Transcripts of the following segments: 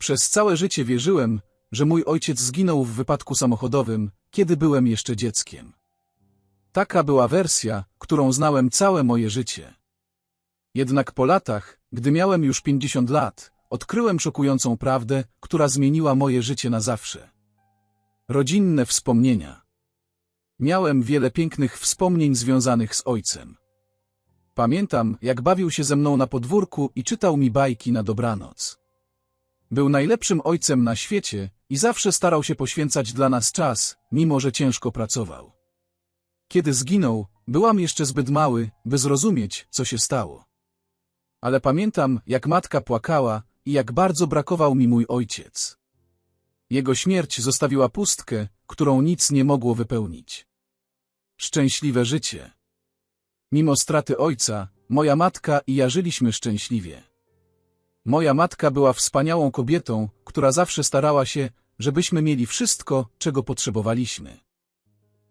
Przez całe życie wierzyłem, że mój ojciec zginął w wypadku samochodowym, kiedy byłem jeszcze dzieckiem. Taka była wersja, którą znałem całe moje życie. Jednak po latach, gdy miałem już 50 lat, odkryłem szokującą prawdę, która zmieniła moje życie na zawsze. Rodzinne wspomnienia. Miałem wiele pięknych wspomnień związanych z ojcem. Pamiętam, jak bawił się ze mną na podwórku i czytał mi bajki na dobranoc. Był najlepszym ojcem na świecie i zawsze starał się poświęcać dla nas czas, mimo że ciężko pracował. Kiedy zginął, byłam jeszcze zbyt mały, by zrozumieć, co się stało. Ale pamiętam, jak matka płakała i jak bardzo brakował mi mój ojciec. Jego śmierć zostawiła pustkę, którą nic nie mogło wypełnić. Szczęśliwe życie. Mimo straty ojca, moja matka i ja żyliśmy szczęśliwie. Moja matka była wspaniałą kobietą, która zawsze starała się, żebyśmy mieli wszystko, czego potrzebowaliśmy.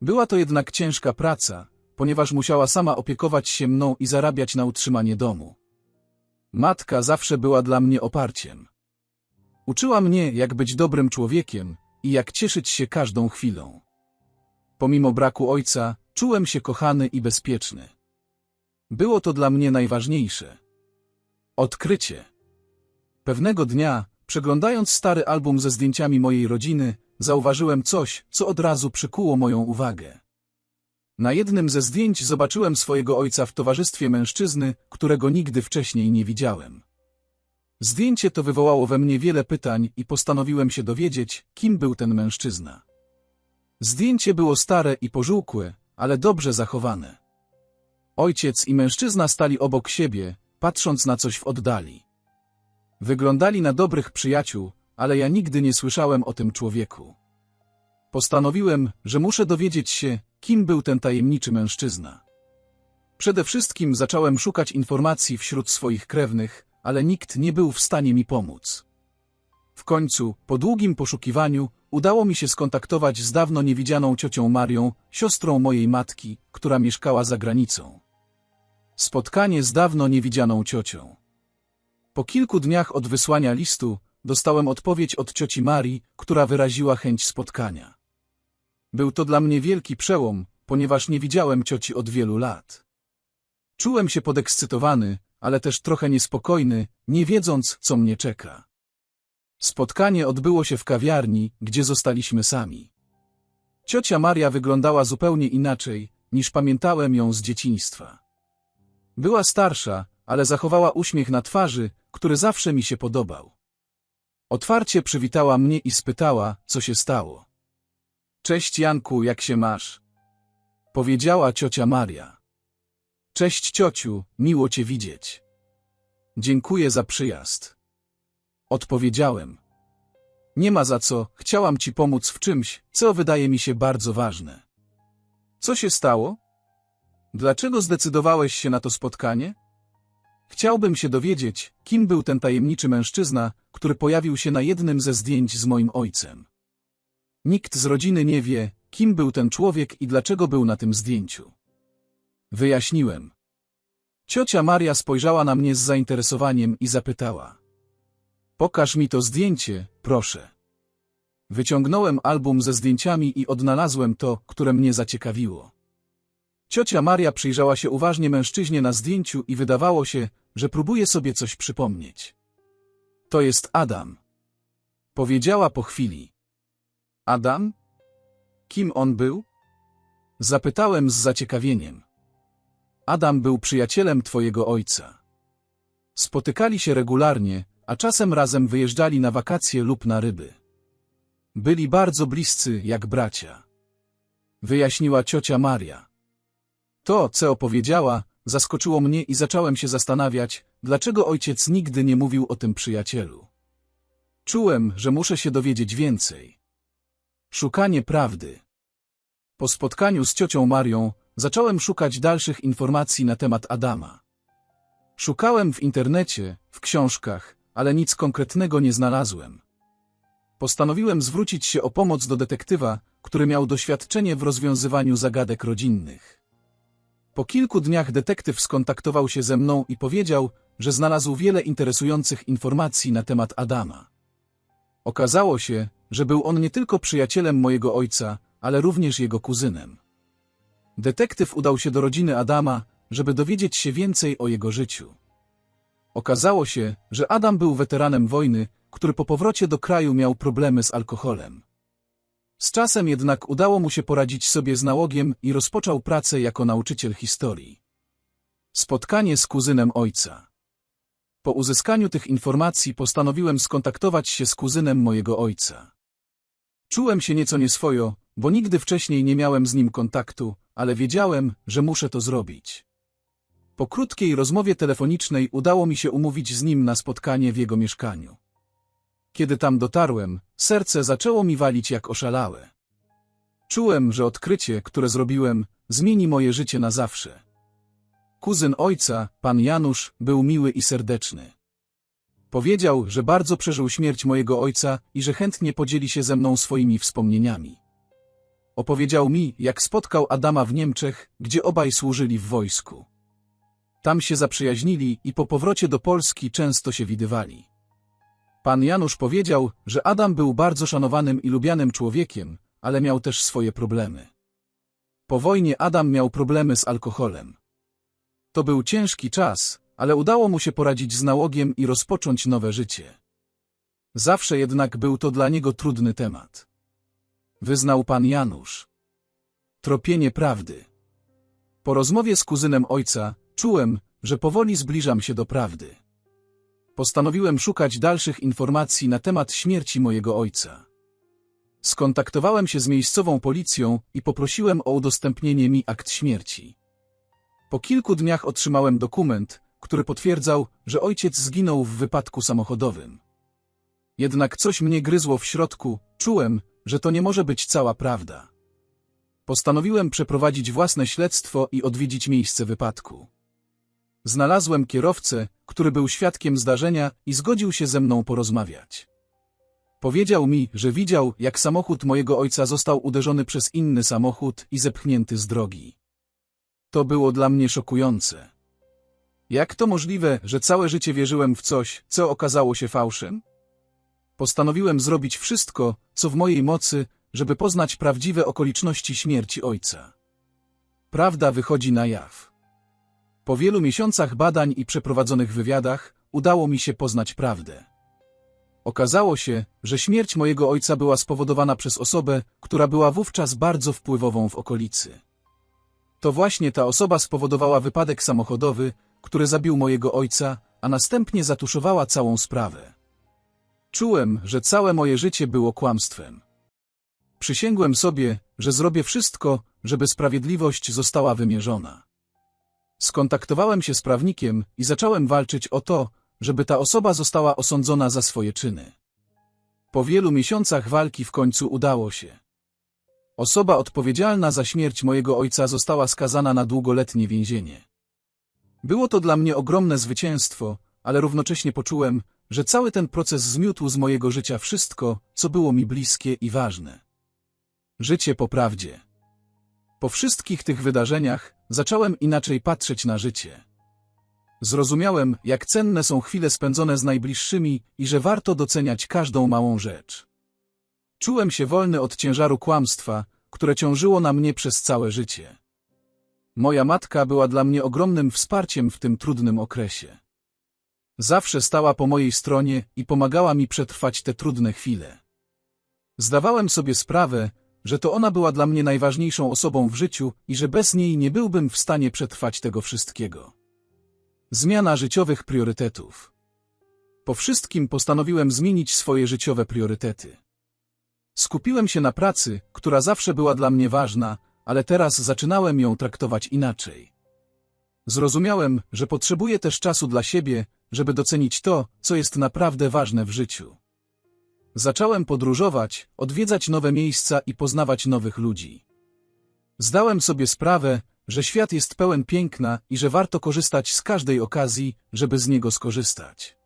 Była to jednak ciężka praca, ponieważ musiała sama opiekować się mną i zarabiać na utrzymanie domu. Matka zawsze była dla mnie oparciem. Uczyła mnie, jak być dobrym człowiekiem i jak cieszyć się każdą chwilą. Pomimo braku ojca, czułem się kochany i bezpieczny. Było to dla mnie najważniejsze. Odkrycie. Pewnego dnia, przeglądając stary album ze zdjęciami mojej rodziny, zauważyłem coś, co od razu przykuło moją uwagę. Na jednym ze zdjęć zobaczyłem swojego ojca w towarzystwie mężczyzny, którego nigdy wcześniej nie widziałem. Zdjęcie to wywołało we mnie wiele pytań i postanowiłem się dowiedzieć, kim był ten mężczyzna. Zdjęcie było stare i pożółkłe, ale dobrze zachowane. Ojciec i mężczyzna stali obok siebie, patrząc na coś w oddali. Wyglądali na dobrych przyjaciół, ale ja nigdy nie słyszałem o tym człowieku. Postanowiłem, że muszę dowiedzieć się, kim był ten tajemniczy mężczyzna. Przede wszystkim zacząłem szukać informacji wśród swoich krewnych, ale nikt nie był w stanie mi pomóc. W końcu, po długim poszukiwaniu, udało mi się skontaktować z dawno niewidzianą ciocią Marią, siostrą mojej matki, która mieszkała za granicą. Spotkanie z dawno niewidzianą ciocią. Po kilku dniach od wysłania listu, dostałem odpowiedź od cioci Marii, która wyraziła chęć spotkania. Był to dla mnie wielki przełom, ponieważ nie widziałem cioci od wielu lat. Czułem się podekscytowany, ale też trochę niespokojny, nie wiedząc, co mnie czeka. Spotkanie odbyło się w kawiarni, gdzie zostaliśmy sami. Ciocia Maria wyglądała zupełnie inaczej, niż pamiętałem ją z dzieciństwa. Była starsza, ale zachowała uśmiech na twarzy, który zawsze mi się podobał. Otwarcie przywitała mnie i spytała, co się stało. Cześć Janku, jak się masz? Powiedziała ciocia Maria. Cześć ciociu, miło cię widzieć. Dziękuję za przyjazd. Odpowiedziałem. Nie ma za co, chciałam ci pomóc w czymś, co wydaje mi się bardzo ważne. Co się stało? Dlaczego zdecydowałeś się na to spotkanie? Chciałbym się dowiedzieć, kim był ten tajemniczy mężczyzna, który pojawił się na jednym ze zdjęć z moim ojcem. Nikt z rodziny nie wie, kim był ten człowiek i dlaczego był na tym zdjęciu. Wyjaśniłem. Ciocia Maria spojrzała na mnie z zainteresowaniem i zapytała. Pokaż mi to zdjęcie, proszę. Wyciągnąłem album ze zdjęciami i odnalazłem to, które mnie zaciekawiło. Ciocia Maria przyjrzała się uważnie mężczyźnie na zdjęciu i wydawało się, że próbuje sobie coś przypomnieć. To jest Adam. Powiedziała po chwili. Adam? Kim on był? Zapytałem z zaciekawieniem. Adam był przyjacielem twojego ojca. Spotykali się regularnie, a czasem razem wyjeżdżali na wakacje lub na ryby. Byli bardzo bliscy, jak bracia. Wyjaśniła ciocia Maria. To, co opowiedziała, zaskoczyło mnie i zacząłem się zastanawiać, dlaczego ojciec nigdy nie mówił o tym przyjacielu. Czułem, że muszę się dowiedzieć więcej. Szukanie prawdy. Po spotkaniu z ciocią Marią zacząłem szukać dalszych informacji na temat Adama. Szukałem w internecie, w książkach, ale nic konkretnego nie znalazłem. Postanowiłem zwrócić się o pomoc do detektywa, który miał doświadczenie w rozwiązywaniu zagadek rodzinnych. Po kilku dniach detektyw skontaktował się ze mną i powiedział, że znalazł wiele interesujących informacji na temat Adama. Okazało się, że był on nie tylko przyjacielem mojego ojca, ale również jego kuzynem. Detektyw udał się do rodziny Adama, żeby dowiedzieć się więcej o jego życiu. Okazało się, że Adam był weteranem wojny, który po powrocie do kraju miał problemy z alkoholem. Z czasem jednak udało mu się poradzić sobie z nałogiem i rozpoczął pracę jako nauczyciel historii. Spotkanie z kuzynem ojca. Po uzyskaniu tych informacji postanowiłem skontaktować się z kuzynem mojego ojca. Czułem się nieco nieswojo, bo nigdy wcześniej nie miałem z nim kontaktu, ale wiedziałem, że muszę to zrobić. Po krótkiej rozmowie telefonicznej udało mi się umówić z nim na spotkanie w jego mieszkaniu. Kiedy tam dotarłem, serce zaczęło mi walić jak oszalałe. Czułem, że odkrycie, które zrobiłem, zmieni moje życie na zawsze. Kuzyn ojca, pan Janusz, był miły i serdeczny. Powiedział, że bardzo przeżył śmierć mojego ojca i że chętnie podzieli się ze mną swoimi wspomnieniami. Opowiedział mi, jak spotkał Adama w Niemczech, gdzie obaj służyli w wojsku. Tam się zaprzyjaźnili i po powrocie do Polski często się widywali. Pan Janusz powiedział, że Adam był bardzo szanowanym i lubianym człowiekiem, ale miał też swoje problemy. Po wojnie Adam miał problemy z alkoholem. To był ciężki czas, ale udało mu się poradzić z nałogiem i rozpocząć nowe życie. Zawsze jednak był to dla niego trudny temat. Wyznał pan Janusz. Tropienie prawdy. Po rozmowie z kuzynem ojca, czułem, że powoli zbliżam się do prawdy. Postanowiłem szukać dalszych informacji na temat śmierci mojego ojca. Skontaktowałem się z miejscową policją i poprosiłem o udostępnienie mi akt śmierci. Po kilku dniach otrzymałem dokument, który potwierdzał, że ojciec zginął w wypadku samochodowym. Jednak coś mnie gryzło w środku, czułem, że to nie może być cała prawda. Postanowiłem przeprowadzić własne śledztwo i odwiedzić miejsce wypadku. Znalazłem kierowcę, który był świadkiem zdarzenia i zgodził się ze mną porozmawiać. Powiedział mi, że widział, jak samochód mojego ojca został uderzony przez inny samochód i zepchnięty z drogi. To było dla mnie szokujące. Jak to możliwe, że całe życie wierzyłem w coś, co okazało się fałszem? Postanowiłem zrobić wszystko, co w mojej mocy, żeby poznać prawdziwe okoliczności śmierci ojca. Prawda wychodzi na jaw. Po wielu miesiącach badań i przeprowadzonych wywiadach udało mi się poznać prawdę. Okazało się, że śmierć mojego ojca była spowodowana przez osobę, która była wówczas bardzo wpływową w okolicy. To właśnie ta osoba spowodowała wypadek samochodowy, który zabił mojego ojca, a następnie zatuszowała całą sprawę. Czułem, że całe moje życie było kłamstwem. Przysięgłem sobie, że zrobię wszystko, żeby sprawiedliwość została wymierzona. Skontaktowałem się z prawnikiem i zacząłem walczyć o to, żeby ta osoba została osądzona za swoje czyny. Po wielu miesiącach walki w końcu udało się. Osoba odpowiedzialna za śmierć mojego ojca została skazana na długoletnie więzienie. Było to dla mnie ogromne zwycięstwo, ale równocześnie poczułem, że cały ten proces zmiótł z mojego życia wszystko, co było mi bliskie i ważne. Życie po prawdzie. Po wszystkich tych wydarzeniach zacząłem inaczej patrzeć na życie. Zrozumiałem, jak cenne są chwile spędzone z najbliższymi i że warto doceniać każdą małą rzecz. Czułem się wolny od ciężaru kłamstwa, które ciążyło na mnie przez całe życie. Moja matka była dla mnie ogromnym wsparciem w tym trudnym okresie. Zawsze stała po mojej stronie i pomagała mi przetrwać te trudne chwile. Zdawałem sobie sprawę, że to ona była dla mnie najważniejszą osobą w życiu i że bez niej nie byłbym w stanie przetrwać tego wszystkiego. Zmiana życiowych priorytetów. Po wszystkim postanowiłem zmienić swoje życiowe priorytety. Skupiłem się na pracy, która zawsze była dla mnie ważna, ale teraz zaczynałem ją traktować inaczej. Zrozumiałem, że potrzebuję też czasu dla siebie, żeby docenić to, co jest naprawdę ważne w życiu. Zacząłem podróżować, odwiedzać nowe miejsca i poznawać nowych ludzi. Zdałem sobie sprawę, że świat jest pełen piękna i że warto korzystać z każdej okazji, żeby z niego skorzystać.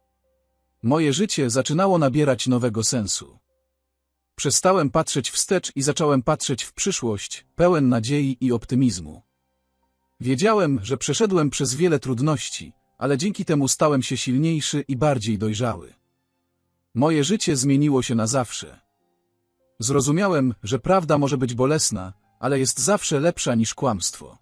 Moje życie zaczynało nabierać nowego sensu. Przestałem patrzeć wstecz i zacząłem patrzeć w przyszłość, pełen nadziei i optymizmu. Wiedziałem, że przeszedłem przez wiele trudności, ale dzięki temu stałem się silniejszy i bardziej dojrzały. Moje życie zmieniło się na zawsze. Zrozumiałem, że prawda może być bolesna, ale jest zawsze lepsza niż kłamstwo.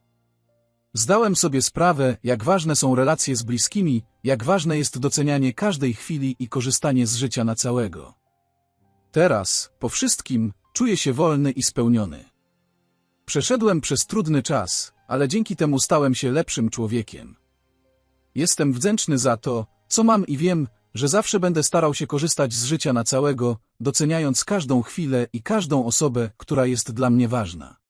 Zdałem sobie sprawę, jak ważne są relacje z bliskimi, jak ważne jest docenianie każdej chwili i korzystanie z życia na całego. Teraz, po wszystkim, czuję się wolny i spełniony. Przeszedłem przez trudny czas, ale dzięki temu stałem się lepszym człowiekiem. Jestem wdzięczny za to, co mam i wiem, że zawsze będę starał się korzystać z życia na całego, doceniając każdą chwilę i każdą osobę, która jest dla mnie ważna.